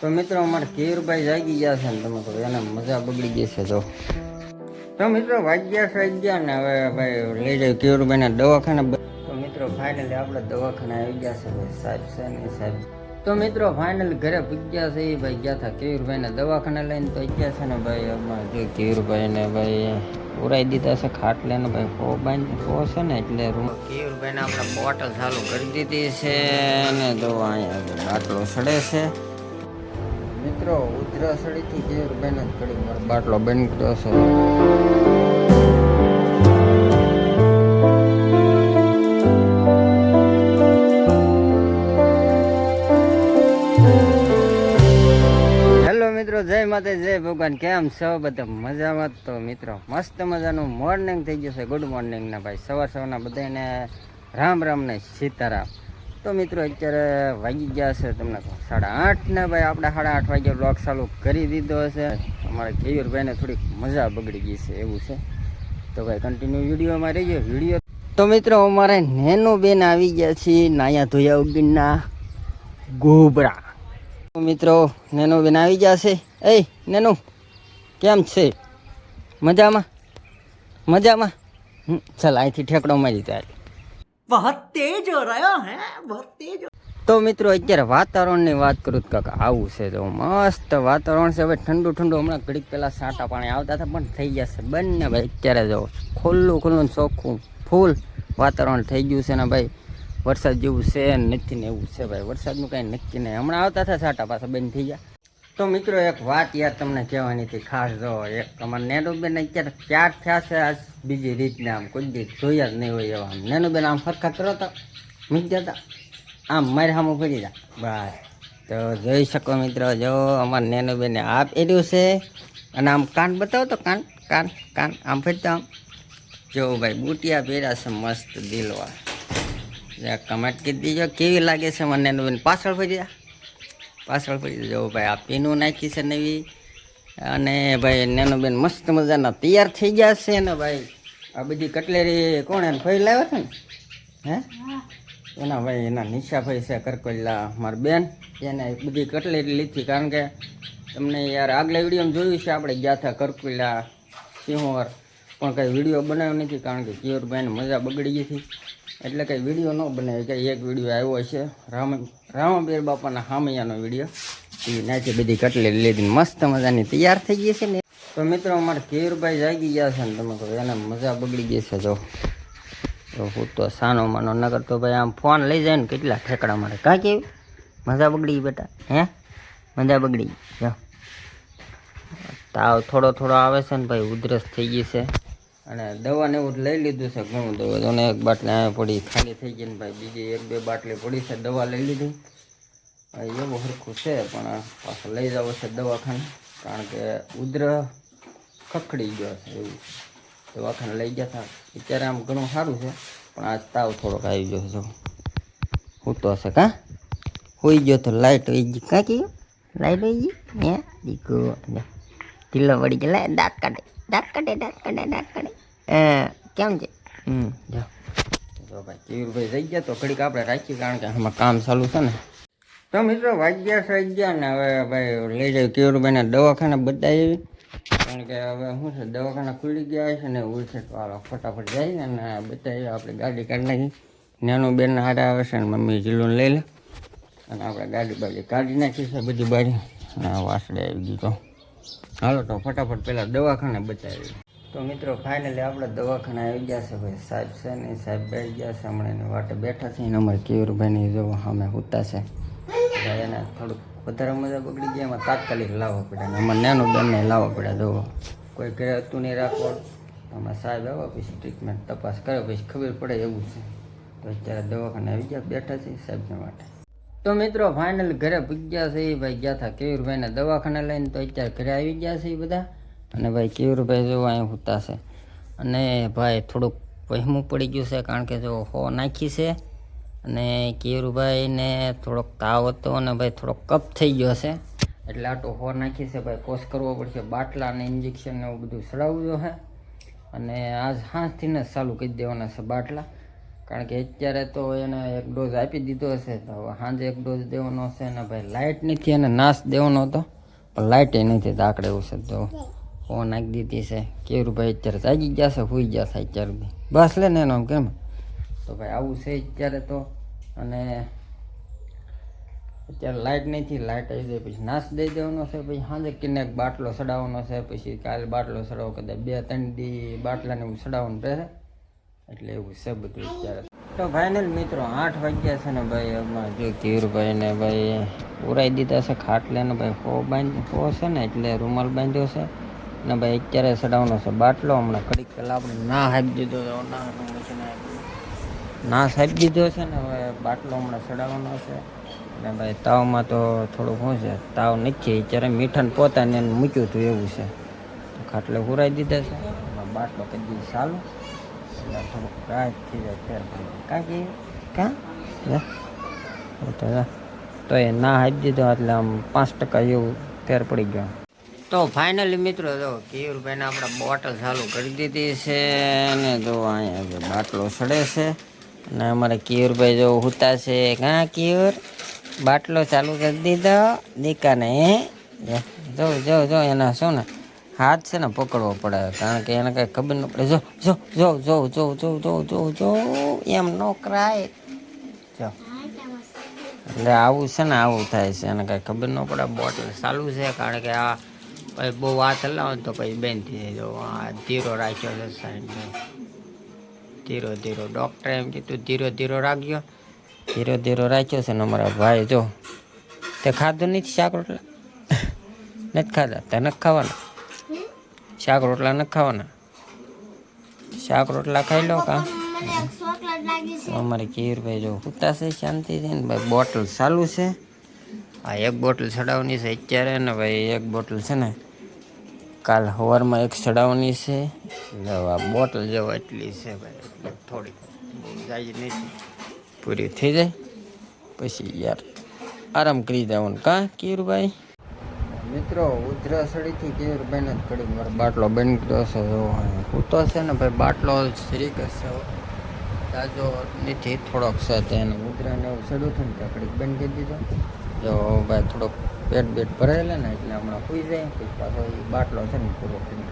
તો મિત્રો, અમારે કેયુરભાઈ જાગી ગયા છે ને તમે તો એને મજા બગડી ગઈ છે તો તો મિત્રો, વાગ્યા છે ગયા ને હવે ભાઈ લઈ જાય કેયુરભાઈને દવાખાને. તો મિત્રો ફાઇનલી આપણે દવાખાને આવી ગયા છે ભાઈ. સાહેબ છે ને સાહેબ. તો મિત્રો ફાઇનલી ઘરે પૂગ્યા છે એ ભાઈ ગયા હતા કેયુરભાઈને દવાખાને લઈને. તો ગયા છે ને ભાઈ, અમારે જે કેયુરભાઈને ભાઈ ઉરાઈ દીધા છે, ખાટ લઈને ભાઈ હો બાંધ હો છે ને એટલે રૂમ. કેયુરભાઈને આપણે બોટલ ચાલુ કરી દીધી છે ને જો અહીંયા બાટલો સડે છે. મિત્રો, ઉધરાસળીથી કેયુરભાઈને જ ઘડી મારો બાટલો કર્યો છે મિત્રો, જય માતે જય ભગવાન. કેમ છો બધા? મજામાં તો મિત્રો. મસ્ત મજાનું મોર્નિંગ થઈ ગયું છે. ગુડ મોર્નિંગના ભાઈ. સવાર સવારના બધાને રામ રામ ને સીતારામ. તો મિત્રો અત્યારે વાગી ગયા છે તમને સાડા આઠ ને ભાઈ આપણે સાડા આઠ વાગે બ્લોગ ચાલુ કરી દીધો છે. અમારા કેયુરભાઈને થોડીક મજા બગડી ગઈ છે એવું છે. તો ભાઈ કન્ટિન્યુ વિડીયોમાં રહીએ. વીડિયો તો મિત્રો અમારે નેનું બેન આવી ગયા છે નાયા ધોયા ઉગીના ગોબરા. તો મિત્રો નેનો બેન આવી ગયા છે. એ નેનો, કેમ છે? મજામાં? મજામાં? ચાલ અહીંથી ઠેકડો મારી તારે बहुत तेज हो रहा है बहुत तेज તો મિત્રો અત્યારે વાતાવરણની વાત કરું તો કાકા આવું છે તો મસ્ત વાતાવરણ છે હવે ઠંડુ ઠંડુ હમણાં ઘડીક પહેલાં સાટા પાણી આવતા હતા પણ થઈ જશે બંને ભાઈ અત્યારે જો ખુલ્લું ખુલ્લું ને ચોખ્ખું ફૂલ વાતાવરણ થઈ ગયું છે ને ભાઈ વરસાદ જેવું છે નથી ને એવું છે ભાઈ વરસાદનું કાંઈ નક્કી નહીં હમણાં આવતા હતા સાટા પાછા બંધ થઈ ગયા તો મિત્રો, એક વાત યાર તમને કહેવાની હતી, ખાસ જો, એક અમારે નેનુબેન અત્યારે ક્યાર થયા છે આ બીજી રીતના, આમ કોઈ દી જોયા જ નહીં હોય એવા. નેનુબેન આમ ફરખા કરો તો મૂકી જતા આમ મારી સામું ફરી જા બસ. તો જોઈ શકો મિત્રો, જો અમારા નેનુબેને આ પહેર્યું છે, અને આમ કાન બતાવો તો કાન કાન કાન, આમ ફરતા આમ. જો ભાઈ, બુટિયા પહેર્યા છે, મસ્ત દિલવા કમેન્ટ કરી દીજો, કેવી લાગે છે મને નેનુબેન? પાછળ ફરી પાછળ પડી જવું ભાઈ. આ પીનું નાખી છે નવી. અને ભાઈ, નેનોબેન મસ્ત મજાના તૈયાર થઈ ગયા છે ને ભાઈ. આ બધી કટલેરી કોણ એને ફરી લાવ્યા છે ને? હે? એના ભાઈ, એના નિશા ભાઈ છે, કરકોઈલા, મારી બેન. એને બધી કટલેરી લીધી. કારણ કે તમને યાર આગલા વિડીયોમાં જોયું છે, આપણે ગયા હતા કરકોઈલા, સિંહોર. પણ કંઈ વીડિયો બનાવ્યો નથી, કારણ કે કિયોરભાઈને મજા બગડી ગઈ હતી. એટલે કંઈ વીડિયો ન બનાવ્યો. કંઈ એક વીડિયો આવ્યો છે રામ રામાબીર બાપાના હામૈયાનો વીડિયો. એ નાચે બધી કટલેટ લીધી મસ્ત મજાની તૈયાર થઈ ગઈ છે ને. તો મિત્રો, અમારે કેયુરભાઈ જાગી ગયા છે ને તમે કહો એને મજા બગડી ગઈ છે જો. હું તો સાનો માનો નગર તો ભાઈ આમ ફોન લઈ જાય ને કેટલા ઠેકડા મારે. કાં કેવી? મજા બગડી ગઈ બેટા, હે? મજા બગડી ગઈ. તાવ થોડો થોડો આવે છે ને ભાઈ, ઉધરસ થઈ ગઈ છે. અને દવાને એવું લઈ લીધું છે ઘણું દવા. તો એક બાટલી આ પડી, ખાલી થઈ ગઈ ને ભાઈ. બીજી એક બે બાટલી પડી છે, દવા લઈ લીધી. એવું સરખું છે, પણ પાછું લઈ જવું છે દવાખાને. કારણ કે ઉદ્ર ખખડી ગયો છે એવું દવાખાને લઈ ગયા હતા. અત્યારે આમ ઘણું સારું છે, પણ આજ તાવ થોડોક આવી ગયો છે. સૂતો હશે કાં? હોઈ ગયો તો લાઇટ વહી ગઈ. કાં કીધું? લાઇટ વહી ગઈ? હે દીકરો ઢીલો પડી ગયો. દાંત કાઢે. દાંત કાઢે દાંત કાઢે દાંત કાઢે એ. કેમ છે? હમ. જો. જો ભાઈ કેવીરભાઈ જઈ ગયા તો ઘડીક આપણે રાખીએ કારણ કે આમાં કામ ચાલુ છે ને. તો મિત્રો વાગ્યા છે ગયા ને હવે ભાઈ લઈ જાય કેવીરભાઈને દવાખાને એવી. કારણ કે હવે શું છે દવાખાના ખુલી ગયા છે ને ઉલશે તો આ ફટાફટ જાય અને બતાવી આપણે ગાડી કાઢી નાખી. નાનું બેન હારે આવે છે ને મમ્મી જીલું લઈ લે. અને આપણે ગાડી બાડી કાઢી નાખી છે બધી બારી. અને આ વાસડે આવી ગઈ તો. હાલો તો ફટાફટ પહેલાં દવાખાને બતાવી તો મિત્રો ફાઇનલી આપણે દવાખાને આવી ગયા છે ભાઈ. સાહેબ છે ને, સાહેબ બેઠ ગયા છે હમણાં એની વાટે બેઠા છે ને અમારે કેયુરભાઈની જો અમે હોતા છે. એને થોડુંક વધારે મજા બગડી ગયા એમાં તાત્કાલિક લાવવા પડ્યા ને અમારે નાનું બેનને લાવવા પડ્યા જો કોઈ ઘરે હતું નહીં રાખવાનું અમે સાહેબ આવ્યા પછી ટ્રીટમેન્ટ તપાસ કરે પછી ખબર પડે એવું છે. તો અત્યારે દવાખાને આવી ગયા, બેઠા છે સાહેબને માટે. તો મિત્રો ફાઇનલ ઘરે પૂગ્યા છે. ભાઈ ગયા હતા કેયુરભાઈને દવાખાને લઈને, તો અત્યારે ઘરે આવી ગયા છે બધા. અને ભાઈ કેયુરભાઈ જો અહીં હોતા છે. અને ભાઈ થોડુંક વહેમું પડી ગયું છે, કારણ કે જો હો નાખી છે. અને કેયુરભાઈને થોડોક તાવ હતો અને ભાઈ થોડોક કપ થઈ ગયો છે. એટલે આટો હો નાખી છે, ભાઈ કોર્સ કરવો પડશે, બાટલા અને ઇન્જેક્શન ને એવું બધું ચડાવવું છે અને આજ હાથથી ને ચાલુ કરી દેવાના છે બાટલા. કારણ કે અત્યારે તો એને એક ડોઝ આપી દીધો હશે, તો હવે સાંજે એક ડોઝ દેવાનો હશે ને ભાઈ લાઇટ નથી અને નાશ દેવાનો હતો. પણ લાઇટ નથી તો આકડે એવું છે તો ફોન નાખી દીધી છે. કેવું ભાઈ અત્યારે જાગી ગયા છે, હોઈ ગયા છે અત્યારે બી બસ લે ને એનો કેમ? તો ભાઈ આવું છે અત્યારે તો અને અત્યારે લાઇટ નથી લાઇટ આવી જાય પછી નાશ દઈ દેવાનો છે, પછી સાંજે કિન્નેક બાટલો ચડાવવાનો છે, પછી કાલે બાટલો ચડાવો કદાચ બે ત્રણ દી બાટલાને એવું ચડાવવાનું રહે. એટલે એવું છે બધું અત્યારે. તો ફાઇનલ મિત્રો, આઠ વાગ્યા છે ને ભાઈ એમાં જો ધીરભાઈ ને ભાઈ ઉરાઈ દીધા છે ખાટલે ને ભાઈ હો બાંધ, હો છે ને એટલે રૂમાલ બાંધ્યો છે. ને ભાઈ અત્યારે ચડાવવાનો છે બાટલો, હમણાં કડીક પહેલાં આપણે ના હાપી દીધો તો ના ના સાહેબ દીધો છે ને, હવે બાટલો હમણાં ચડાવવાનો છે. ને ભાઈ તાવમાં તો થોડું શું છે, તાવ નથી, અત્યારે મીઠાને પોતાને મૂક્યું હતું એવું છે. ખાટલે ઉરાઈ દીધા છે. બાટલો કદી ચાલુ. તો એ ના હાપી દીધો એટલે આમ પાંચ ટકા એવું ફેર પડી ગયો તો ફાઇનલી મિત્રો, જો કેયુરભાઈને આપણે બોટલ ચાલુ કરી દીધી છે અને જો અહીંયા બાટલો સડે છે અને અમારે કેયુરભાઈ જો હુતા છે. કાં કેયુર બાટલો ચાલુ કરી દીધો? દીકાને જો જો જો, એના શું ને? હાથ છે ને પકડવો પડે, કારણ કે એને કઈ ખબર ન પડે. જો જો જો જો જો જો જો જો જો, એમ નો કરાય. જો. એટલે આવું છે ને, આવું થાય છે. એને કાંઈ ખબર ન પડે બોટલ ચાલુ છે, કારણ કે આ પછી બહુ હાથ હલાવો ને તો પછી બેન થઈ જાય જો આ ધીરો રાખ્યો છે સાઈડ ધીરો ધીરો. ડૉક્ટરે એમ કીધું, ધીરો ધીરો રાખજો ધીરો ધીરો રાખ્યો છે ને અમારા ભાઈ જો. તે ખાધું નથી શાક રોટલા? નથી ખાધા? તે નથી ખાવાના? શાક રોટલા નથી ખાવાના. શાક રોટલા ખાઈ લો કા? તો અમારે કેવીરભાઈ જો હુતા છે શાંતિથી ને ભાઈ બોટલ ચાલુ છે. આ એક બોટલ ચડાવવાની છે અત્યારે ને ભાઈ, એક બોટલ છે ને કાલ સવારમાં એક ચડાવવાની છે. એટલે હવે આ બોટલ જેવો એટલી છે ભાઈ, એટલે થોડીક બહુ જાય નથી પૂરી થઈ જાય. પછી યાર આરામ કરી દેવાનું. કાં કેવીરભાઈ મિત્રો, ઉધરાસળીથી કેવીરભાઈને જ ઘડી મારો બાટલો બની ગયો છે, જો પૂતો છે ને ભાઈ, બાટલો શરીક છે તાજો નથી, થોડોક છે તેને ઉધરાને એવું સડું હતું ને ઘડીક બંધ કરી દીધો. જો ભાઈ થોડોક પેટ બેટ ભરાયેલા ને એટલે હમણાં સુઈ જાય, પછી પાછો એ બાટલો છે ને પૂરો કરી